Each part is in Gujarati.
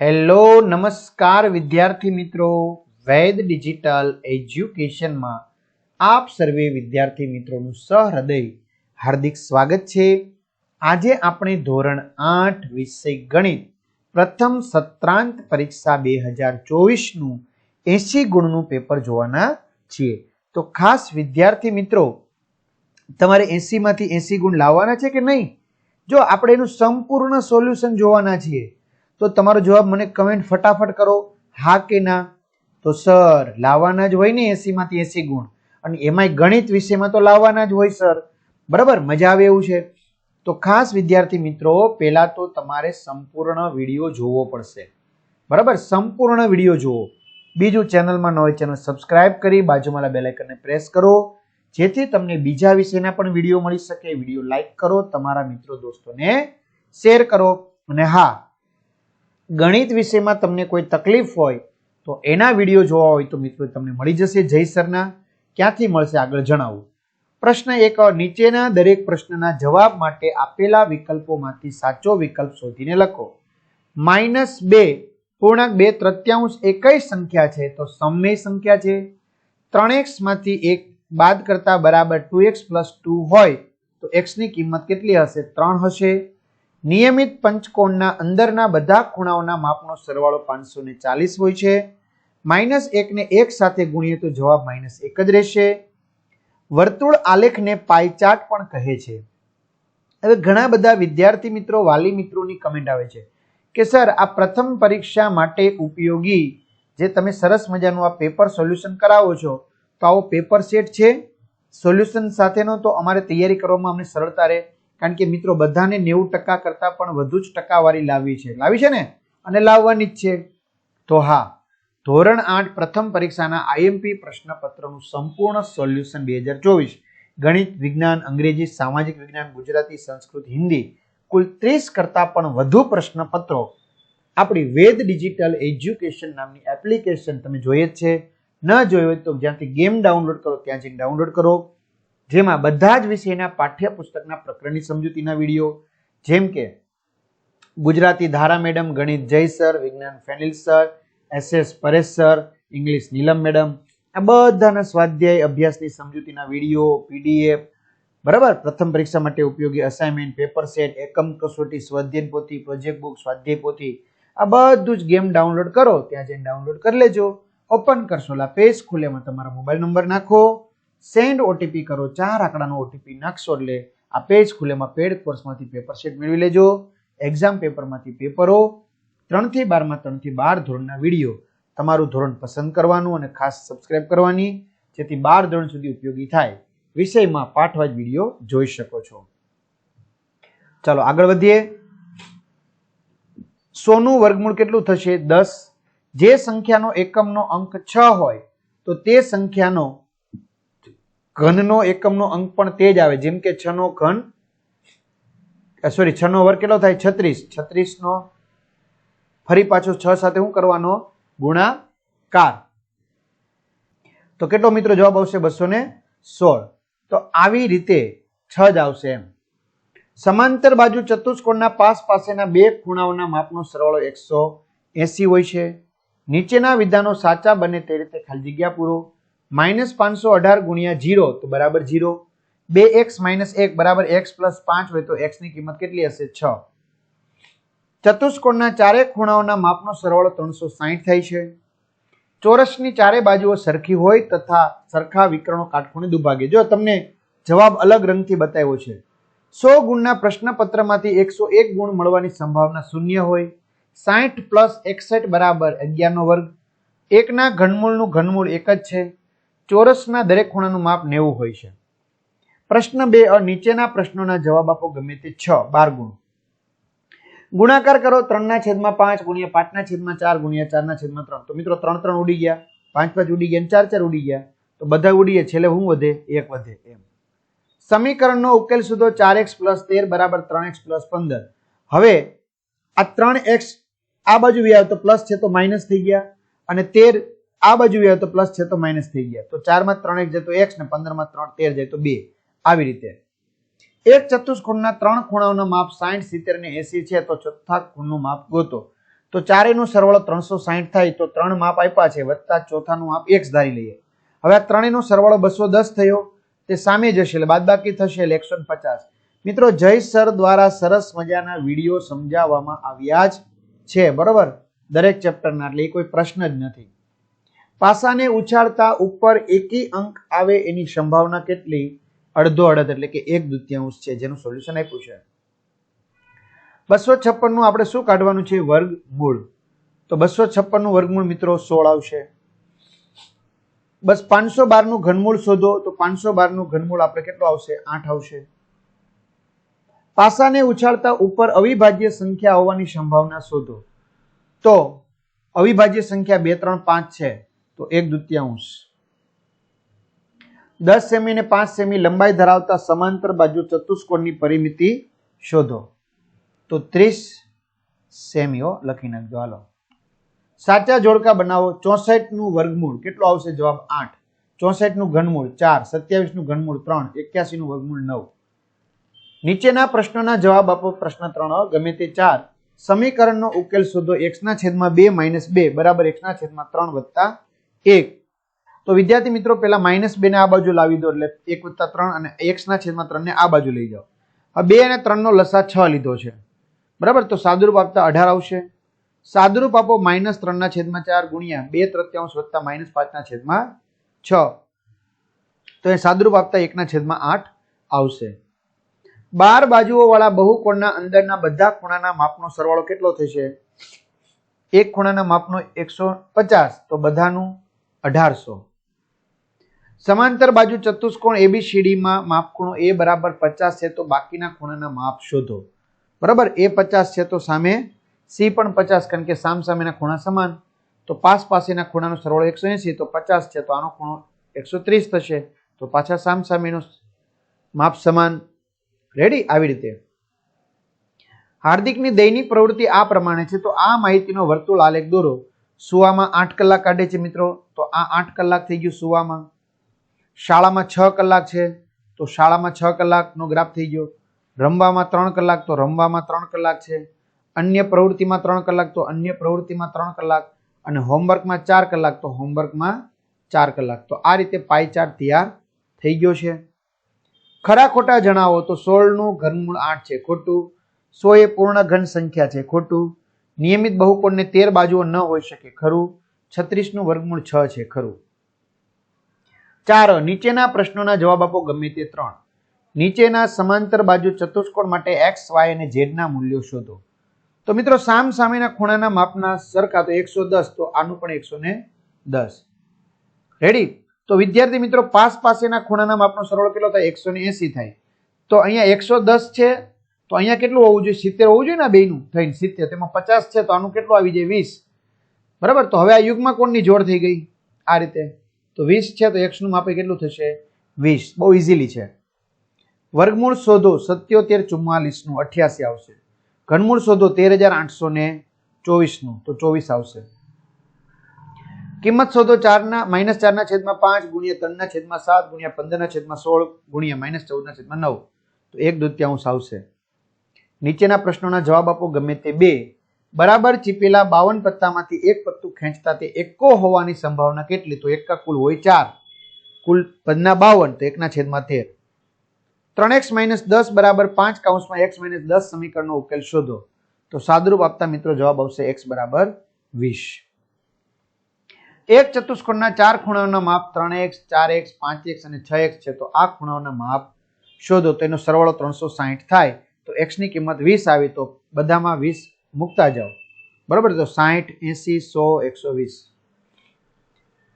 હેલો, નમસ્કાર વિદ્યાર્થી મિત્રો. વૈદ ડિજિટલ એજ્યુકેશનમાં આપ સર્વે વિદ્યાર્થી મિત્રોનું સહૃદય, હાર્દિક સ્વાગત છે. આજે આપણે ધોરણ આઠ વિષય ગણિત, પ્રથમ સત્રાંત પરીક્ષા બે હજાર ચોવીસનું એસી ગુણનું પેપર જોવાના છીએ. તો ખાસ વિદ્યાર્થી મિત્રો, તમારે એસીમાંથી એસી ગુણ લાવવાના છે કે નહીં? જો આપણે એનું સંપૂર્ણ સોલ્યુશન જોવાના છીએ તો તમારો જવાબ મને કમેન્ટ ફટાફટ કરો. હા કે ના? તો સર, લાવવાના જ હોય ને એસીમાંથી એસી ગુણ. અને એમાંય ગણિત વિષયમાં તો લાવવાના જ હોય, સર. બરાબર? મજા આવે એવું છે. તો ખાસ વિદ્યાર્થી મિત્રો, પહેલાં તો તમારે સંપૂર્ણ વીડિયો જોવો પડશે. બરાબર? સંપૂર્ણ વીડિયો જુઓ. બીજું ચેનલમાં ન હોય ચેનલ સબસ્ક્રાઇબ કરી, બાજુમાં બેલાઇકનને પ્રેસ કરો. જેથી તમને બીજા વિષયના પણ વીડિયો મળી શકે. વીડિયો લાઈક કરો, તમારા મિત્રો, દોસ્તોને શેર કરો. અને હા ગણિત વિષયમાં તમને કોઈ તકલીફ હોય, તો એના વીડિયો જોવા હોય તો મિત્રો તમને મળી જશે. જય સરના. ક્યાંથી મળશે આગળ જણાવું. પ્રશ્ન એક, નીચેના દરેક પ્રશ્નના જવાબ માટે આપેલા વિકલ્પોમાંથી સાચો વિકલ્પ શોધીને લખો. માઇનસ બે, પૂર્ણાંક બે તૃત્યાંશ એક કઈ સંખ્યા છે? તો સમય સંખ્યા છે. ત્રણમાંથી એક બાદ કરતા બરાબર ટુ એક્સ પ્લસ ટુ હોય, તો એક્સની કિંમત કેટલી હશે? ત્રણ હશે. નિયમિત પંચકોણના અંદરના બધા ખૂણાઓના માપનો સરવાળો પાંચસો ચાલીસ હોય છે. માઇનસ એકને એક સાથે ગુણીએ તો જવાબ માઇનસ એક જ રહેશે. વર્તુળ આલેખને પાયચાટ પણ કહે છે. હવે ઘણા બધા વિદ્યાર્થી મિત્રો, વાલી મિત્રોની કમેન્ટ આવે છે કે, સર, આ પ્રથમ પરીક્ષા માટે ઉપયોગી જે તમે સરસ મજાનું આ પેપર સોલ્યુશન કરાવો છો, તો આવો પેપર સેટ છે? સોલ્યુશન સાથેનો તો અમારે તૈયારી કરવામાં અમને સરળતા રહે. કારણ કે મિત્રો, બધાને નેવું ટકા કરતાં પણ વધુ જ ટકાવારી લાવવી છે. લાવી છે ને? અને લાવવાની જ છે. તો હા, ધોરણ આઠ પ્રથમ પરીક્ષાના આઈએમપી પ્રશ્નપત્રનું સંપૂર્ણ સોલ્યુશન બે હજાર ચોવીસ. ગણિત, વિજ્ઞાન, અંગ્રેજી, સામાજિક વિજ્ઞાન, ગુજરાતી, સંસ્કૃત, હિન્દી, કુલ ત્રીસ કરતાં પણ વધુ પ્રશ્નપત્રો આપણી વેદ ડિજિટલ એજ્યુકેશન નામની એપ્લિકેશન તમે જોઈએ જ છે. ન જોઈ હોય તો જ્યાંથી ગેમ ડાઉનલોડ કરો, ત્યાં જઈને ડાઉનલોડ કરો. જેમાં બધા જ વિષયના પાઠ્યપુસ્તકના પ્રકરણની સમજૂતીના વીડિયો, જેમ કે ગુજરાતી ધારા મેડમ ગણિત જય સર, વિજ્ઞાન Fenil sir SS Paresh sir, English Neelam madam, આ બધાના સ્વાધ્યાય અભ્યાસની સમજૂતીના વીડિયો, પીડીએફ, બરાબર? પ્રથમ પરીક્ષા માટે ઉપયોગી અસાઇનમેન્ટ પેપર સેટ એકમ કસોટી, સ્વાધ્યાય પોથી પ્રોજેક્ટ બુક સ્વાધ્યાય પોથી, આ બધું જ ગેમ ડાઉનલોડ કરો, ત્યાં જઈને ડાઉનલોડ કરી લેજો. ઓપન કરશો, લા પેજ ખુલેમાં તમારો મોબાઈલ નંબર નાખો. સેન્ડ ઓટીપી કરો, ચાર આંકડાનો ઓટીપી નાખશો એટલે આ પેજ ખુલેમાં પેડ કોર્સમાંથી પેપર શીટ મેળવી લેજો એક્ઝામ પેપરમાંથી પેપરો ત્રણથી બારમાં ત્રણથી બાર ધોરણના વીડિયો તમારું ધોરણ પસંદ કરવાનું અને ખાસ સબસ્ક્રાઇબ કરવાની, જેથી બાર ધોરણ સુધી ઉપયોગી થાય. વિષયમાં પાઠવાજ વીડિયો જોઈ શકો છો. ચાલો આગળ વધીએ. સોનું વર્ગમૂળ કેટલું થશે? દસ. જે સંખ્યાનો એકમનો અંક છ હોય, તો તે સંખ્યાનો ઘનનો એકમનો અંક પણ તે જ આવે. જેમ કે છ નો ઘન સોરી છ નો વર્ગ કેટલો થાય? છત્રીસ. છત્રીસ નો ફરી પાછો છ સાથે શું કરવાનો? ગુણાકાર. તો કેટલો મિત્રો જવાબ આવશે? બસો ને સોળ. તો આવી રીતે છ જ આવશે એમ. સમાંતર બાજુ ચતુષ્કોણના પાસ પાસેના બે ખૂણાઓના માપનો સરવાળો એકસો એસી હોય છે. નીચેના વિધાનો સાચા બને તે રીતે ખાલી જગ્યા પૂરો. માઇનસ પાંચસો અઢાર ગુણ્યા જીરો તો બરાબર જીરો. બે એક્સ માઇનસ એક બરાબર એક્સ પ્લસ પાંચ હોય તો એક્સની કિંમત કેટલી હશે? છ. ચતુષ્કોણના ચારે ખૂણાઓના માપનો સરવાળો ત્રણસો સાહીઠ થાય છે. ચોરસની ચારે બાજુઓ સરખી હોય તથા સરખા વિકર્ણો કાટખૂણે દુભાગે. જો તમને જવાબ અલગ રંગથી બતાવ્યો છે. સો ગુણના પ્રશ્નપત્રમાંથી એકસો એક ગુણ મળવાની સંભાવના શૂન્ય હોય. સાહીઠ પ્લસ એકસઠ બરાબર અગિયારનો વર્ગ. એકના ઘનમૂળનું ઘનમૂળ એક જ છે. ચોરસના દરેક ખૂણાનું માપ નેવું હોય છે. પ્રશ્ન બે નીચેના પ્રશ્નોના જવાબ આપો ગમે તે છ, બાર ગુણ. ગુણાકાર કરો ત્રણના છેદમાં પાંચ ગુણ્યા પાંચના છેદમાં ચાર ગુણ્યા ચારના છેદમાં ત્રણ. તો મિત્રો ત્રણ ત્રણ ઉડી ગયા. પાંચ પાંચ ઉડી ગયા ચાર ચાર ઉડી ગયા. તો બધા ઉડી ગયા. છેલ્લે શું વધે? એક વધે. એમ. સમીકરણનો ઉકેલ સુધો ચાર એક્સ પ્લસ તેર બરાબર ત્રણ એક્સ પ્લસ પંદર. હવે આ ત્રણ એક્સ આ બાજુ આવે તો પ્લસ છે તો માઇનસ થઈ ગયા. અને તેર આ બાજુ વ્યાવ તો પ્લસ છે તો માઇનસ થઈ ગયા. તો ચારમાં ત્રણ એક જાય તો એક્સ ને પંદરમાં ત્રણ તેર જાય તો બે. આવી રીતે. એક ચતુષ્કોણના ત્રણ ખૂણાઓના માપ સાઠ સિત્તેર ને એસી છે તો ચોથા ખૂણનું માપ ગોતો. તો ચારેયનું સરવાળો ત્રણસો સાહીઠ થાય તો ત્રણ માપ આપ્યા છે, વત્તા ચોથાનું માપ એક્સ ધારી લઈએ. હવે આ ત્રણેયનો સરવાળો બસો દસ થયો, તે સામે જશે બાદબાકી થશે એટલે એકસો પચાસ. મિત્રો, જય સર દ્વારા સરસ મજાના વીડિયો સમજાવવામાં આવ્યા જ છે, બરોબર? દરેક ચેપ્ટરના એટલે એ કોઈ પ્રશ્ન જ નથી. પાસાને ઉછાળતા ઉપર એકી અંક આવે એની સંભાવના કેટલી? અડધો અડધ એટલે કે એક દૃત્યાંશ છે, જેનું સોલ્યુશન આપ્યું છે. બસો છપ્પનનું આપણે શું કાઢવાનું છે? વર્ગમૂળ. તો બસો છપ્પનનું વર્ગમૂળ મિત્રો સોળ આવશે. બસ પાંચસો બારનું ઘનમૂળ શોધો, તો પાંચસો બારનું ઘનમૂળ આપણે કેટલું આવશે? આઠ આવશે. પાસાને ઉછાળતા ઉપર અવિભાજ્ય સંખ્યા હોવાની સંભાવના શોધો. તો અવિભાજ્ય સંખ્યા બે, ત્રણ, પાંચ છે. તો એક દૃત્યાંશ. દસ સેમી ને પાંચ સેમી લંબાઈ ધરાવતા સમાંતર બાજુ ચતુષ્કોણની પરિમિતિ શોધો. તો ત્રીસ સેમીઓ લખી નાખજો. હાલો. સાચા જોડકા બનાવો. ચોસઠનું વર્ગમૂળ. કેટલું આવશે? જવાબ આઠ. ચોસઠનું ઘનમૂળ ચાર. સત્યાવીસનું ઘનમૂળ ત્રણ. એક્યાસી નું વર્ગમૂળ નવ. નીચેના પ્રશ્નોના જવાબ આપો. પ્રશ્ન ત્રણ. ગમે તે ચાર. સમીકરણનો ઉકેલ શોધો. એક્સ ના છેદમાં બે માઇનસ બે. બરાબર એક્સ ના છેદમાં ત્રણ વત્તા એક. તો વિદ્યાર્થી મિત્રો પેલા માઇનસ બે ને આ બાજુ લાવી દો એટલે એક વત્તા ત્રણ અને એક્સ ના છેદમાં ત્રણ ને આ બાજુ લઈ જાઓ. હવે બે અને ત્રણ નો લસા છ લીધો છે. બરાબર? તો સાદુરૂપ આપતા અઢાર આવશે. સાદુરૂપ આપો માઇનસ ત્રણના છેદમાં ચાર ગુણ્યા બે તૃત્યાંશ વત્તા માઇનસ પાંચના છેદમાં છ. તો એ સાદુરૂપ આપતા એકના છેદમાં આઠ આવશે. બાર બાજુઓ વાળા બહુકોણના અંદરના બધા ખૂણાના માપનો સરવાળો કેટલો થશે? એક ખૂણાના માપનો એકસો પચાસ. તો બધાનું અઢારસો. સમાંતર બાજુ ચતુષ્કોણ એબીસીડીમાં માપ ખૂણો એ બરાબર પચાસ છે તો બાકીના ખૂણાના માપ શોધો. બરાબર? એ પચાસ છે તો સામે સી પણ પચાસ કારણ કે સામ સામેના ખૂણા સમાન. તો પાસ પાસેના ખૂણાનો સરવાળો એકસો એસી, તો પચાસ છે તો આનો ખૂણો એકસો ત્રીસ થશે. તો પાછા સામ સામેનો માપ સમાન. રેડી આવી રીતે. હાર્દિકની દૈનિક પ્રવૃત્તિ આ પ્રમાણે છે. તો આ માહિતીનો વર્તુળ આલેખ દોરો. સુવામાં આઠ કલાક કાઢે છે મિત્રો, તો આ આઠ કલાક થઈ ગયું સુવામાં. શાળામાં છ કલાક છે, તો શાળામાં છ કલાકનો ગ્રાફ થઈ ગયો. રમવામાં ત્રણ કલાક, તો રમવામાં ત્રણ કલાક છે. અન્ય પ્રવૃત્તિમાં ત્રણ કલાક, તો અન્ય પ્રવૃત્તિમાં ત્રણ કલાક. અને હોમવર્કમાં ચાર કલાક, તો હોમવર્કમાં ચાર કલાક. તો આ રીતે પાઈ ચાર્ટ તૈયાર થઈ ગયો છે. ખરા ખોટા જણાવો તો સોળનું ઘનમૂળ આઠ છે, ખોટું. સો એ પૂર્ણ ઘન સંખ્યા છે, ખોટું. નિયમિત બહુકોણને તેર બાજુઓ ન હોઈ શકે. ખરું? છત્રીસનું વર્ગમૂળ છ છે. ખરું? ચાર, નીચેના પ્રશ્નોના જવાબ આપો ગમે તે ત્રણ. નીચેના સમાંતર બાજુ ચતુષ્કોણ માટે એક્સ વાય અને ઝેડના મૂલ્યો શોધો. તો મિત્રો, સામ સામેના ખૂણાના માપના સરખા તો એકસો દસ, તો આનું પણ એકસો ને દસ. રેડી તો વિદ્યાર્થી મિત્રો, પાસ પાસેના ખૂણાના માપનો સરવાળો કેટલો થાય? એકસો ને એસી થાય. તો અહીંયા એકસો દસ છે તો અહીંયા કેટલું હોવું જોઈએ? સિત્તેર હોવું જોઈએ ને બેનું થઈને સિત્તેર તેમાં પચાસ છે, તો આનું કેટલું આવી જાય? વીસ. બરાબર? તો હવે આ યુગમાં કોણની જોડ થઈ ગઈ આ રીતે. તો વીસ છે, તો એક્સનું માપે કેટલું થશે? વીસ. બહુ ઇઝીલી છે. વર્ગમૂળ શોધો સત્યોતેર ચુમ્માલીસનું, અઠ્યાસી આવશે. ઘનમૂળ શોધો તેર હજાર આઠસો ને ચોવીસનું, તો ચોવીસ આવશે. કિંમત શોધો ચારના, માઇનસ ચારના છેદમાં પાંચ ગુણ્યા ત્રણના છેદમાં સાત ગુણ્યા પંદરના છેદમાં સોળ ગુણ્યા માઇનસ ચૌદના છેદમાં નવ. તો એક દૂત્યાંશ આવશે. નીચેના પ્રશ્નોના જવાબ આપો, ગમે તે બે. બરાબર ચીપેલા બાવન પત્તામાંથી એક પત્તું ખેંચતા તે એકો હોવાની સંભાવના કેટલી? તો એકા કુલ હોય ચાર. કુલ પદના બાવન, તો એકના છેદમાં તેર. ત્રણ એક્સ માઇનસ દસ બરાબર પાંચ કાઉન્સમાં એક્સ માઇનસ દસ સમીકરણનો ઉકેલ શોધો. તો સાદરૂપ આપતા મિત્રો જવાબ આવશે એક્સ બરાબર વીસ. એક ચતુષ્કોણના ચાર ખૂણાઓના માપ ત્રણ એક્સ, ચાર એક્સ, પાંચ એક્સ અને છ એક્સ છે, તો આ ખૂણાઓના માપ શોધો. તો એનો સરવાળો ત્રણસો સાહીઠ થાય. તો એક્સની કિંમત વીસ આવી તો બધામાં વીસ મૂકતા જાઓ. બરાબર? તો સાહીઠ એસી, સો, એકસો વીસ.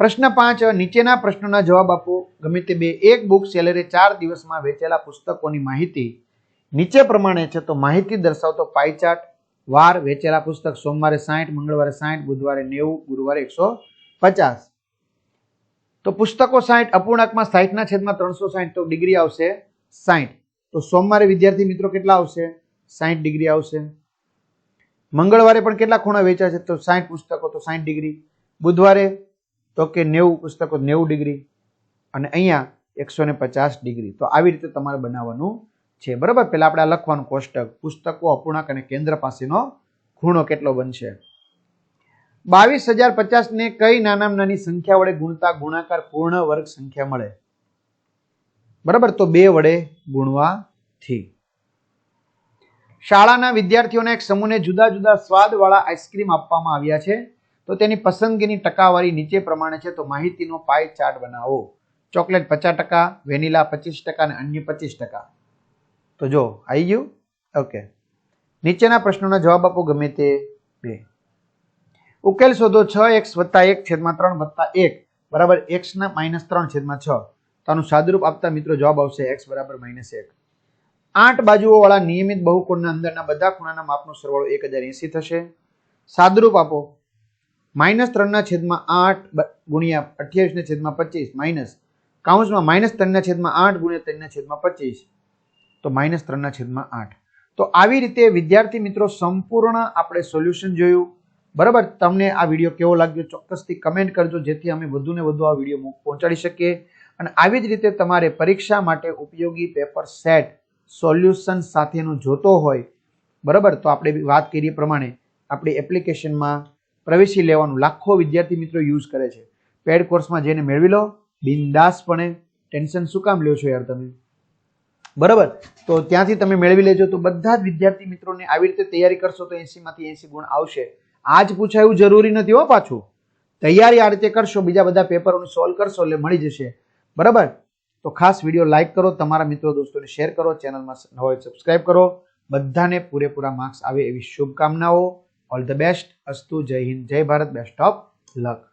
પ્રશ્ન પાંચ નીચેના પ્રશ્નોના જવાબ આપો. ગમે તે બે, એક બુક સેલરે ચાર દિવસમાં વેચેલા પુસ્તકોની માહિતી નીચે પ્રમાણે છે તો માહિતી દર્શાવતો પાઈ વાર વેચેલા પુસ્તક સોમવારે સાહીઠ મંગળવારે સાહીઠ બુધવારે નેવું, ગુરુવારે એકસો પચાસ. તો પુસ્તકો સાહીઠ અપૂર્ણાંકમાં સાહીઠના છેદમાં ત્રણસો સાહીઠ તો ડિગ્રી આવશે સાઠ તો સોમવારે વિદ્યાર્થી મિત્રો કેટલા આવશે? સાહીઠ ડિગ્રી આવશે. મંગળવારે પણ કેટલા ખૂણા વેચાશે? તો સાઠ પુસ્તકો, તો સાહીઠ ડિગ્રી. બુધવારે તો કે નેવું પુસ્તકો, નેવું ડિગ્રી. અને અહીંયા એકસો ને પચાસ ડિગ્રી. તો આવી રીતે તમારે બનાવવાનું છે. બરાબર? પહેલાં આપણે આ લખવાનું કોષ્ટક. પુસ્તકો, અપૂર્ણાંક અને કેન્દ્ર પાસેનો ખૂણો કેટલો બનશે? બાવીસ હજાર પચાસ ને કઈ નાનામાં નાની સંખ્યા વડે ગુણતા ગુણાકાર પૂર્ણ વર્ગ સંખ્યા મળે? બરાબર? તો બે વડે ગુણવાથી. શાળાના વિદ્યાર્થીઓના એક સમૂહને જુદા જુદા સ્વાદવાળા આઈસ્ક્રીમ આપવામાં આવ્યા છે. તો તેની પસંદગીની ટકાવારી નીચે પ્રમાણે છે. તો માહિતીનો પાય ચાર્ટ બનાવો. ચોકલેટ પચાસ ટકા, વેનીલા પચીસ ટકા અને અન્ય પચીસ ટકા. તો જો આવી ગયું? ઓકે. નીચેના પ્રશ્નોના જવાબ આપો ગમે તે બે. ઉકેલ શોધો છ એક્સ વત્તા એક છેદમાં ત્રણ વત્તા એક. બરાબર? એક્સ ના માઇનસ ત્રણ છેદમાં છ. તો સાદરૂપ આપતા મિત્રો જવાબ આવશે એક્સ બરાબર માઇનસ એક. આઠ બાજુઓવાળા નિયમિત બહુકોણના અંદરના બધા ખૂણાના માપનો સરવાળો એક હજાર એસી થશે. સાદુરૂપ આપો. માઇનસ ત્રણના છેદમાં આઠ ગુણ્યા અઠ્યાવીસના છેદમાં પચીસ. માઇનસ કાઉન્સમાં માઇનસ ત્રણના છેદમાં આઠ ગુણ્યા ત્રણના છેદમાં પચીસ. તો માઇનસ ત્રણના છેદમાં આઠ. તો આવી રીતે વિદ્યાર્થી મિત્રો સંપૂર્ણ આપણે સોલ્યુશન જોયું. બરાબર? તમને આ વીડિયો કેવો લાગ્યો? ચોક્કસથી કમેન્ટ કરજો, જેથી અમે વધુને વધુ આ વીડિયો પહોંચાડી શકીએ. અને આવી જ રીતે તમારે પરીક્ષા માટે ઉપયોગી પેપર સેટ સોલ્યુશન સાથેનું જોતો હોય, બરાબર? તો આપણે વાત કરીએ પ્રમાણે આપણી એપ્લિકેશનમાં પ્રવેશી લેવાનું. લાખો વિદ્યાર્થી મિત્રો યુઝ કરે છે. પેડ કોર્સમાં જઈને મેળવી લો. બિંદાસપણે. ટેન્શન શું કામ લ્યો છો યાર તમે? બરાબર? તો ત્યાંથી તમે મેળવી લેજો. તો બધા જ વિદ્યાર્થી મિત્રોને આવી રીતે તૈયારી કરશો તો એસીમાંથી એસી ગુણ આવશે. આજ પૂછાય જરૂરી નથી હો પાછું. તૈયારી આ રીતે કરશો, બીજા બધા પેપરોને સોલ્વ કરશો એટલે મળી જશે. બરાબર? તો ખાસ વીડિયો લાઈક કરો, તમારા મિત્રો, દોસ્તોને શેર કરો, ચેનલમાં હોય સબસ્ક્રાઇબ કરો. બધાને પૂરેપૂરા માર્ક્સ આવે એવી શુભકામનાઓ. ઓલ ધ બેસ્ટ અસ્તુ, જય હિન્દ, જય ભારત. Best of luck